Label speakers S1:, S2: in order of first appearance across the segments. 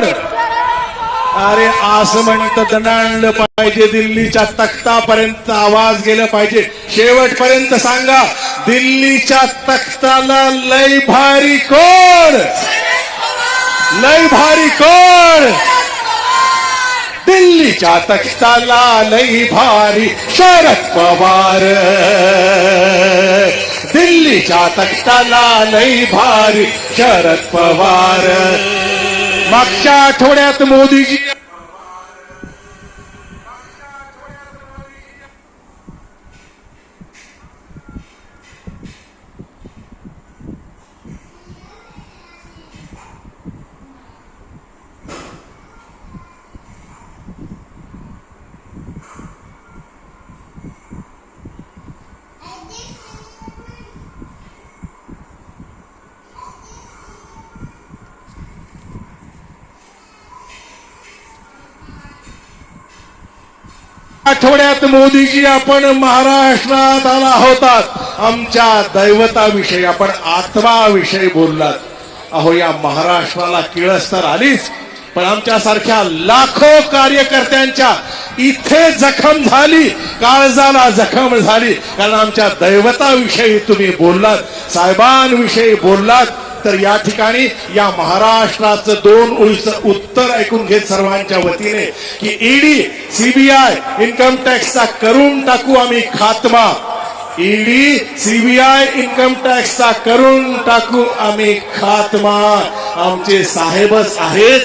S1: कोण अरे असं म्हणतं दणाणलं पाहिजे दिल्लीच्या तख्तापर्यंत आवाज गेला पाहिजे. शेवटपर्यंत सांगा दिल्लीच्या तख्ताला लय भारी कोण? लय भारी कोण? दिल्लीच्या तख्ताला लई भारी शरद पवार. दिल्लीच्या तख्ताला लई भारी शरद पवार. मागच्या आठवड्यात मोदीजी आठवड्यात मोदीजी आपण महाराष्ट्रात आला होतात. आमच्या दैवताविषयी आपण आत्माविषयी बोललात. अहो या महाराष्ट्राला किळस तर आलीच पण आमच्यासारख्या लाखो कार्यकर्त्यांच्या इथे जखम झाली काळजाला जखम झाली. कारण आमच्या दैवताविषयी तुम्ही बोललात साहेबांविषयी बोललात तर या ठिकाणी या महाराष्ट्राचं दोन उलचं उत्तर ऐकून घेत सर्वांच्या वतीने की ईडी सीबीआय इन्कम टॅक्सचा करून टाकू आम्ही खात्मा. ईडी सीबीआय इन्कम टॅक्सचा करून टाकू आम्ही खात्मा. आमचे साहेबच आहेत.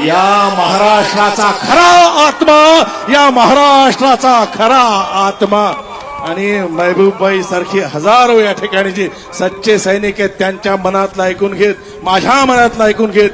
S1: या महाराष्ट्राचा खरा आत्मा या महाराष्ट्राचा खरा आत्मा. आणि महबूबबाई सारखी हजारो या ठिकाणी जे सच्चे सैनिक आहेत त्यांच्या मनातलं ऐकून घेत माझ्या मनातलं ऐकून घेत.